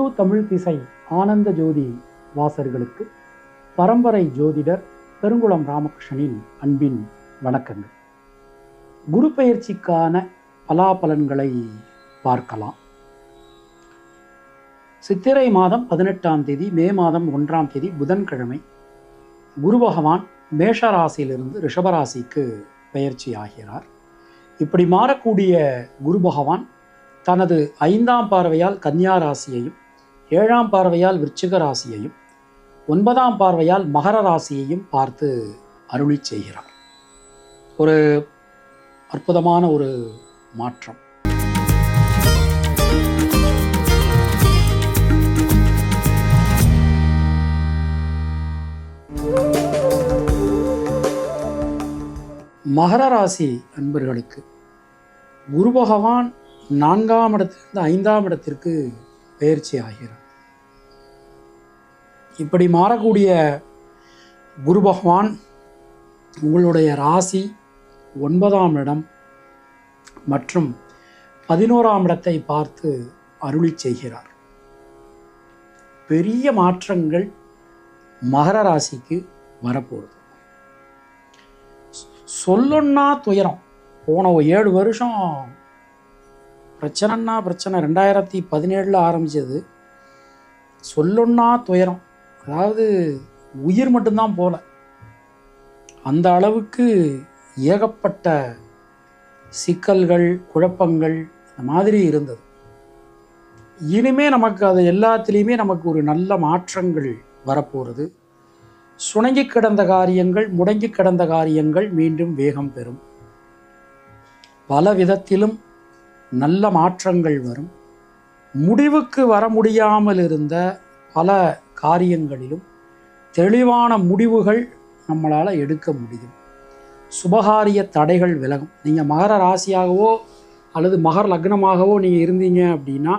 இந்து தமிழ் திசை ஆனந்த ஜோதி வாசர்களுக்கு பரம்பரை ஜோதிடர் பெருங்குளம் ராமகிருஷ்ணனின் அன்பின் வணக்கங்கள். குரு பயிற்சிக்கான பலாபலன்களை பார்க்கலாம். சித்திரை மாதம் பதினெட்டாம் தேதி மே மாதம் ஒன்றாம் தேதி புதன்கிழமை குரு பகவான் மேஷராசியிலிருந்து ரிஷபராசிக்கு பெயர்ச்சி ஆகிறார். இப்படி மாறக்கூடிய குரு பகவான் தனது ஐந்தாம் பார்வையால் கன்னியா ராசியையும் ஏழாம் பார்வையால் விருச்சிக ராசியையும் ஒன்பதாம் பார்வையால் மகர ராசியையும் பார்த்து அருளி செய்கிறார். ஒரு அற்புதமான ஒரு மாற்றம். மகர ராசி அன்பர்களுக்கு குரு பகவான் நான்காம் இடத்திலிருந்து ஐந்தாம் இடத்திற்கு பயிற்சி ஆகிறார் இப்படி மாறக்கூடிய குரு பகவான் உங்களுடைய ராசி ஒன்பதாம் இடம் மற்றும் பதினோராம் இடத்தை பார்த்து அருளி செய்கிறார். பெரிய மாற்றங்கள் மகர ராசிக்கு வரப்போகுது. சொல்லொன்னா துயரம். போன ஏழு வருஷம் பிரச்சனைன்னா பிரச்சனை. ரெண்டாயிரத்தி பதினேழில் ஆரம்பித்தது சொல்லொன்னா துயரம். அதாவது உயிர் மட்டும்தான் போல. அந்த அளவுக்கு ஏகப்பட்ட சிக்கல்கள் குழப்பங்கள் இந்த மாதிரி இருந்தது. இனிமே நமக்கு அது எல்லாத்துலேயுமே நமக்கு ஒரு நல்ல மாற்றங்கள் வரப்போகிறது சுணங்கி கிடந்த காரியங்கள் முடங்கி கிடந்த காரியங்கள் மீண்டும் வேகம் பெறும். பல விதத்திலும் நல்ல மாற்றங்கள் வரும். முடிவுக்கு வர முடியாமல் இருந்த பல காரியங்களிலும் தெளிவான முடிவுகள் நம்மளால் எடுக்க முடியும். சுபகாரிய தடைகள் விலகும். நீங்கள் மகர ராசியாகவோ அல்லது மகர லக்னமாகவோ நீங்கள் இருந்தீங்க அப்படின்னா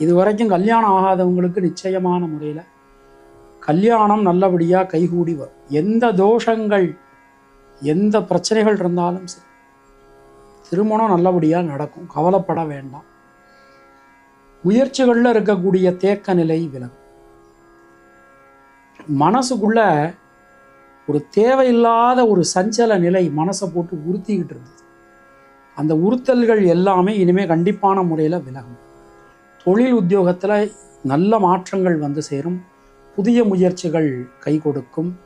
இது வரைக்கும் கல்யாணம் ஆகாதவங்களுக்கு நிச்சயமான முறையில் கல்யாணம் நல்லபடியாக கைகூடி வரும். எந்த தோஷங்கள் எந்த பிரச்சனைகள் இருந்தாலும் சரி திருமணம் நல்லபடியாக நடக்கும். கவலைப்பட வேண்டாம். முயற்சிகளில் இருக்கக்கூடிய தேக்க நிலை விலகும். மனசுக்குள்ள ஒரு தேவையில்லாத ஒரு சஞ்சல நிலை மனசை போட்டு உறுத்திக்கிட்டு இருந்தது. அந்த உறுத்தல்கள் எல்லாமே இனிமேல் கண்டிப்பான முறையில் விலகும். தொழில் உத்தியோகத்தில் நல்ல மாற்றங்கள் வந்து சேரும். புதிய முயற்சிகள் கை கொடுக்கும்.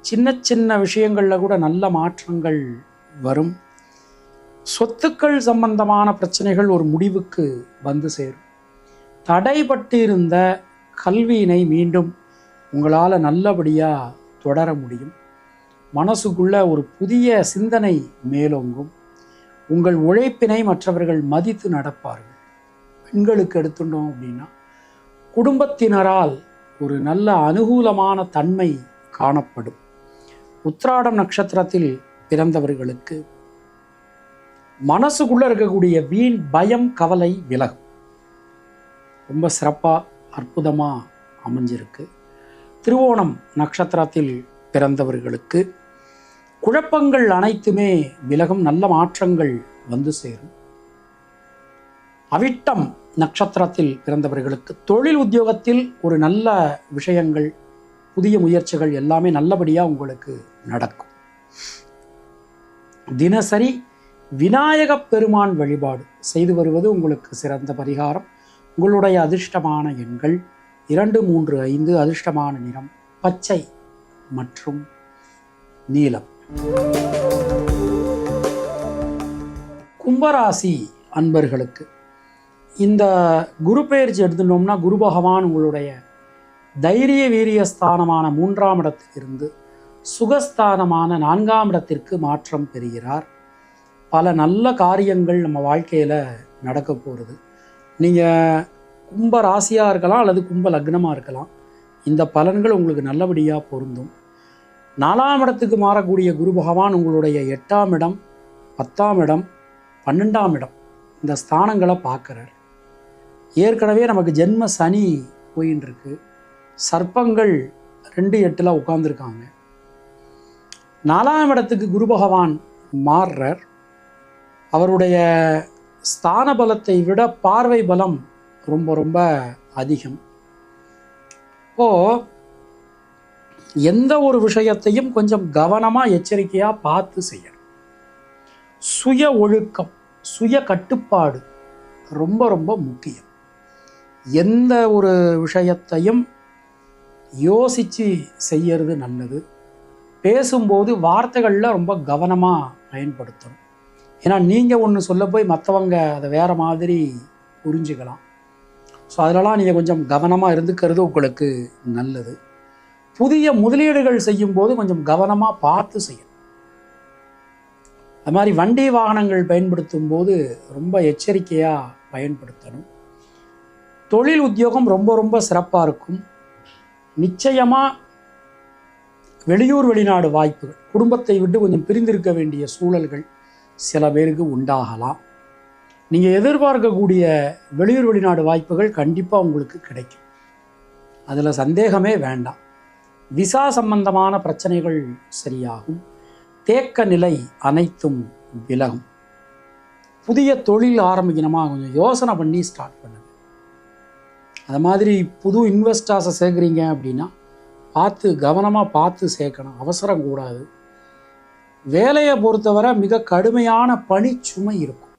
சின்ன சின்ன விஷயங்களில் கூட நல்ல மாற்றங்கள் வரும். சொத்துக்கள் சம்பந்தமான பிரச்சனைகள் ஒரு முடிவுக்கு வந்து சேரும். தடைபட்டிருந்த இருந்த கல்வியினை மீண்டும் உங்களால் நல்லபடியாக தொடர முடியும். மனசுக்குள்ள ஒரு புதிய சிந்தனை மேலோங்கும். உங்கள் உழைப்பினை மற்றவர்கள் மதித்து நடப்பார்கள். பெண்களுக்கு எடுத்துட்டோம் அப்படின்னா குடும்பத்தினரால் ஒரு நல்ல அனுகூலமான தன்மை காணப்படும். உத்ராடம் நட்சத்திரத்தில் பிறந்தவர்களுக்கு மனசுக்குள்ளே இருக்கக்கூடிய வீண் பயம் கவலை விலகும். ரொம்ப சிறப்பாக அற்புதமாக அமைஞ்சிருக்கு. திருவோணம் நட்சத்திரத்தில் பிறந்தவர்களுக்கு குழப்பங்கள் அனைத்துமே விலகும் நல்ல மாற்றங்கள் வந்து சேரும். அவிட்டம் நட்சத்திரத்தில் பிறந்தவர்களுக்கு தொழில் உத்தியோகத்தில் ஒரு நல்ல விஷயங்கள் புதிய முயற்சிகள் எல்லாமே நல்லபடியாக உங்களுக்கு நடக்கும். தினசரி விநாயக பெருமான் வழிபாடு செய்து வருவது உங்களுக்கு சிறந்த பரிகாரம். உங்களுடைய அதிர்ஷ்டமான எண்கள் இரண்டு மூன்று ஐந்து அதிர்ஷ்டமான நிறம் பச்சை மற்றும் நீலம். கும்பராசி அன்பர்களுக்கு இந்த குரு பெயர்ச்சி எடுத்துட்டோம்னா குரு பகவான் உங்களுடைய தைரிய வீரிய ஸ்தானமான மூன்றாம் இடத்திலிருந்து சுகஸ்தானமான நான்காம் இடத்திற்கு மாற்றம் பெறுகிறார். பல நல்ல காரியங்கள் நம்ம வாழ்க்கையில் நடக்க போகிறது நீங்கள் கும்ப ராசியாக இருக்கலாம் அல்லது கும்ப லக்னமாக இருக்கலாம். இந்த பலன்கள் உங்களுக்கு நல்லபடியாக பொருந்தும். நாலாம் இடத்துக்கு மாறக்கூடிய குரு பகவான் உங்களுடைய எட்டாம் இடம் பத்தாம் இடம் பன்னெண்டாம் இடம். இந்த ஸ்தானங்களை பார்க்குறார். ஏற்கனவே நமக்கு ஜென்ம சனி போயின்னு இருக்கு. சர்ப்பங்கள் ரெண்டு எட்டில் உட்காந்துருக்காங்க நாலாம் இடத்துக்கு குரு பகவான் மாறுறார். அவருடைய ஸ்தான பலத்தை விட பார்வை பலம் ரொம்ப ரொம்ப அதிகம். இப்போது எந்த ஒரு விஷயத்தையும் கொஞ்சம் கவனமாக எச்சரிக்கையாக பார்த்து செய்யணும். சுய ஒழுக்கம் சுய கட்டுப்பாடு ரொம்ப ரொம்ப முக்கியம். எந்த ஒரு விஷயத்தையும் யோசித்து செய்யறது நல்லது. பேசும்போது வார்த்தைகளில் ரொம்ப கவனமாக பயன்படுத்தணும். ஏன்னா நீங்கள் ஒன்று சொல்ல போய் மற்றவங்க அதை வேறு மாதிரி புரிஞ்சுக்கலாம். ஸோ அதிலலாம் நீங்கள் கொஞ்சம் கவனமாக இருந்துக்கிறது உங்களுக்கு நல்லது. புதிய முதலீடுகள் செய்யும்போது கொஞ்சம் கவனமாக பார்த்து செய்யணும். அது மாதிரி வண்டி வாகனங்கள் பயன்படுத்தும் போது ரொம்ப எச்சரிக்கையாக பயன்படுத்தணும். தொழில் உத்தியோகம் ரொம்ப ரொம்ப சிறப்பாக இருக்கும். நிச்சயமாக வெளியூர் வெளிநாடு வாய்ப்புகள் குடும்பத்தை விட்டு கொஞ்சம் பிரிந்திருக்க வேண்டிய சூழல்கள் சில பேருக்கு உண்டாகலாம். நீங்கள் எதிர்பார்க்கக்கூடிய வெளியூர் வெளிநாடு வாய்ப்புகள் கண்டிப்பாக உங்களுக்கு கிடைக்கும். அதில் சந்தேகமே வேண்டாம். விசா சம்பந்தமான பிரச்சனைகள் சரியாகும். தேக்க நிலை அனைத்தும் விலகும். புதிய தொழில் ஆரம்பிக்கணுமா? கொஞ்சம் யோசனை பண்ணி ஸ்டார்ட் பண்ணுங்க. அது மாதிரி புது இன்வெஸ்டர்ஸை சேர்க்குறீங்க அப்படின்னா பார்த்து கவனமாக பார்த்து சேர்க்கணும். அவசரம் கூடாது. வேலையை பொறுத்தவரை மிக கடுமையான பணிச்சுமை இருக்கும்.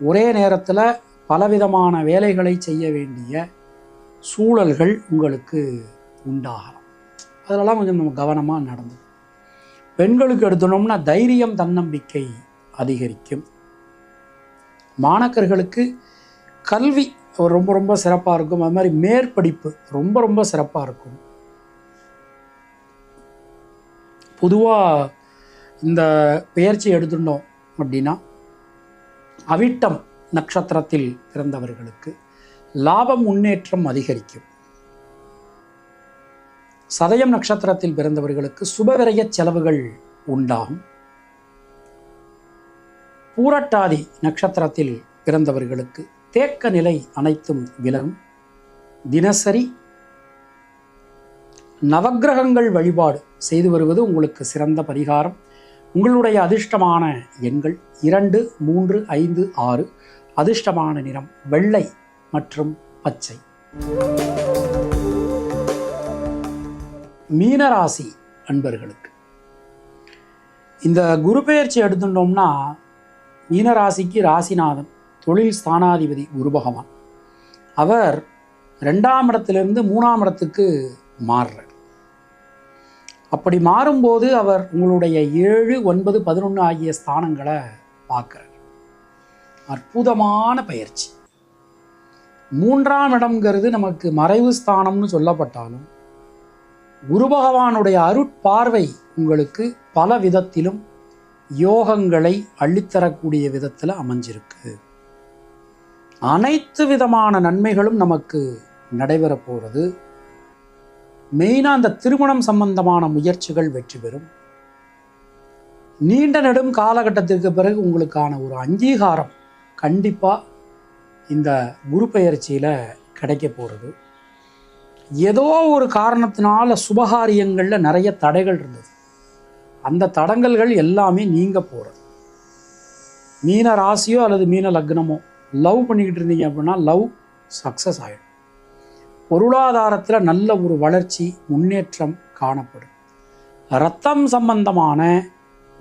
ஒரே நேரத்தில் பலவிதமான வேலைகளை செய்ய வேண்டிய சூழல்கள் உங்களுக்கு உண்டாகலாம். அதெல்லாம் கொஞ்சம் நம்ம கவனமாக நடந்தது பெண்களுக்கு எடுத்தோம்னா தைரியம் தன்னம்பிக்கை அதிகரிக்கும். மாணக்கர்களுக்கு கல்வி ரொம்ப ரொம்ப சிறப்பாக இருக்கும். அது மாதிரி மேற்படிப்பு ரொம்ப ரொம்ப சிறப்பாக இருக்கும். பொதுவாக இந்த பெயர்ச்சி எடுத்துட்டோம் அப்படின்னா அவிட்டம் நட்சத்திரத்தில் பிறந்தவர்களுக்கு லாபம் முன்னேற்றம் அதிகரிக்கும். சதயம் நட்சத்திரத்தில் பிறந்தவர்களுக்கு சுபவிரய செலவுகள் உண்டாகும். பூரட்டாதி நட்சத்திரத்தில் பிறந்தவர்களுக்கு தேக்க நிலை அனைத்தும் விலகும். தினசரி நவக்கிரகங்கள் வழிபாடு செய்து வருவது உங்களுக்கு சிறந்த பரிகாரம். உங்களுடைய அதிர்ஷ்டமான எண்கள் இரண்டு மூன்று ஐந்து ஆறு. அதிர்ஷ்டமான நிறம் வெள்ளை மற்றும் பச்சை. மீனராசி அன்பர்களுக்கு இந்த குரு பெயர்ச்சி எடுத்துட்டோம்னா மீனராசிக்கு ராசிநாதன் தொழில் ஸ்தானாதிபதி குரு பகவான். அவர் ரெண்டாம் இடத்திலிருந்து மூணாம் இடத்துக்கு மாறுறார். அப்படி மாறும்போது அவர் உங்களுடைய ஏழு ஒன்பது பதினொன்று ஆகிய ஸ்தானங்களை பார்க்குறார். அற்புதமான பயிற்சி. மூன்றாம் இடம்ங்கிறது நமக்கு மறைவு ஸ்தானம்னு சொல்லப்பட்டாலும் குரு பகவானுடைய அருட்பார்வை உங்களுக்கு பல விதத்திலும் யோகங்களை அள்ளித்தரக்கூடிய விதத்தில் அமைஞ்சிருக்கு. அனைத்து விதமான நன்மைகளும் நமக்கு நடைபெற போகிறது மெயினாக அந்த திருமணம் சம்பந்தமான முயற்சிகள் வெற்றி பெறும். நீண்ட நெடும் காலகட்டத்திற்கு பிறகு உங்களுக்கான ஒரு அங்கீகாரம் கண்டிப்பாக இந்த குரு பயிற்சியில் கிடைக்க போகிறது ஏதோ ஒரு காரணத்தினால சுபகாரியங்களில் நிறைய தடைகள் இருந்தது. அந்த தடங்கல்கள் எல்லாமே நீங்க போகிறது மீன ராசியோ அல்லது மீன லக்னமோ லவ் பண்ணிக்கிட்டு இருந்தீங்க அப்படின்னா லவ் சக்ஸஸ் ஆகிடும் பொருளாதாரத்தில் நல்ல ஒரு வளர்ச்சி முன்னேற்றம் காணப்படும். ரத்தம் சம்பந்தமான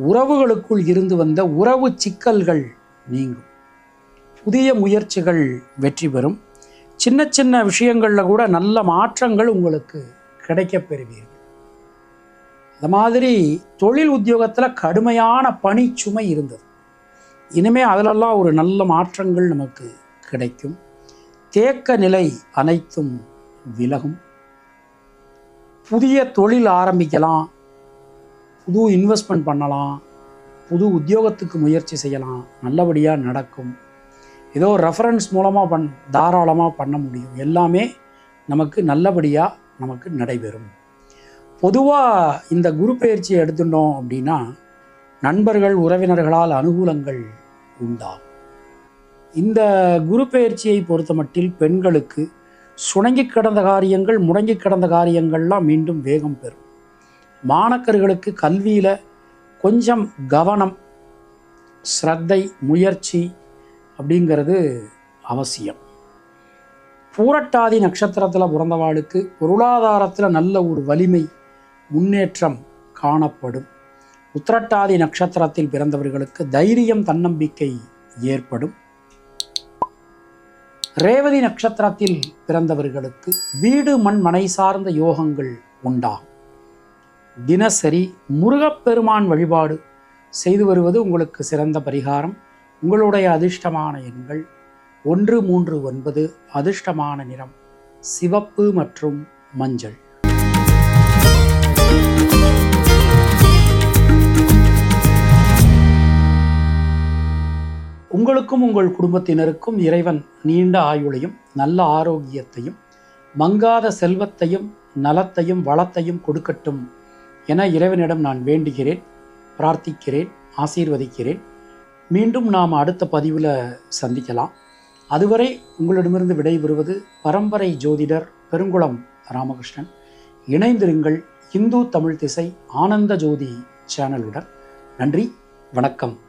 உறவுகளுக்குள் இருந்து வந்த உறவு சிக்கல்கள் நீங்கும். புதிய முயற்சிகள் வெற்றி பெறும். சின்ன சின்ன விஷயங்களில் கூட நல்ல மாற்றங்கள் உங்களுக்கு கிடைக்கப் பெறுவீர்கள். அது மாதிரி தொழில் உத்தியோகத்தில் கடுமையான பணிச்சுமை இருந்தது. இனிமே அதிலெல்லாம் ஒரு நல்ல மாற்றங்கள் நமக்கு கிடைக்கும். தேக்க நிலை அனைத்தும் விலகும். புதிய தொழில் ஆரம்பிக்கலாம். புது இன்வெஸ்ட்மெண்ட் பண்ணலாம். புது உத்தியோகத்துக்கு முயற்சி செய்யலாம். நல்லபடியாக நடக்கும். ஏதோ ரெஃபரன்ஸ் மூலமாக பண் தாராளமாக பண்ண முடியும். எல்லாமே நமக்கு நல்லபடியாக நமக்கு நடைபெறும். பொதுவாக இந்த குரு பயிற்சியை எடுத்துட்டோம் அப்படின்னா நண்பர்கள் உறவினர்களால் அனுகூலங்கள் உண்டாகும் இந்த குரு பயிற்சியை பொறுத்த மட்டில் பெண்களுக்கு சுணங்கி கிடந்த காரியங்கள் முடங்கி கிடந்த காரியங்கள்லாம் மீண்டும் வேகம் பெறும். மாணக்கர்களுக்கு கல்வியில் கொஞ்சம் கவனம் ஸ்ரத்தை முயற்சி அப்படிங்கிறது அவசியம். பூரட்டாதி நட்சத்திரத்தில் பிறந்தவாளுக்கு பொருளாதாரத்தில் நல்ல ஒரு வலிமை முன்னேற்றம் காணப்படும். உத்திரட்டாதி நட்சத்திரத்தில் பிறந்தவர்களுக்கு தைரியம் தன்னம்பிக்கை ஏற்படும். ரேவதி நட்சத்திரத்தில் பிறந்தவர்களுக்கு வீடு மண் மனை சார்ந்த யோகங்கள் உண்டாகும். தினசரி முருகப்பெருமான் வழிபாடு செய்து வருவது உங்களுக்கு சிறந்த பரிகாரம். உங்களுடைய அதிர்ஷ்டமான எண்கள் ஒன்று மூன்று ஒன்பது அதிர்ஷ்டமான நிறம் சிவப்பு மற்றும் மஞ்சள். உங்களுக்கும் உங்கள் குடும்பத்தினருக்கும் இறைவன் நீண்ட ஆயுளையும் நல்ல ஆரோக்கியத்தையும் மங்காத செல்வத்தையும் நலத்தையும் வளத்தையும் கொடுக்கட்டும் என இறைவனிடம் நான் வேண்டுகிறேன் பிரார்த்திக்கிறேன் ஆசீர்வதிக்கிறேன். மீண்டும் நாம் அடுத்த பதிவில் சந்திக்கலாம். அதுவரை உங்களிடமிருந்து விடைபெறுவது பரம்பரை ஜோதிடர் பெருங்குளம் ராமகிருஷ்ணன். இணைந்திருங்கள் இந்து தமிழ் திசை ஆனந்த ஜோதி சேனலுடன். நன்றி வணக்கம்.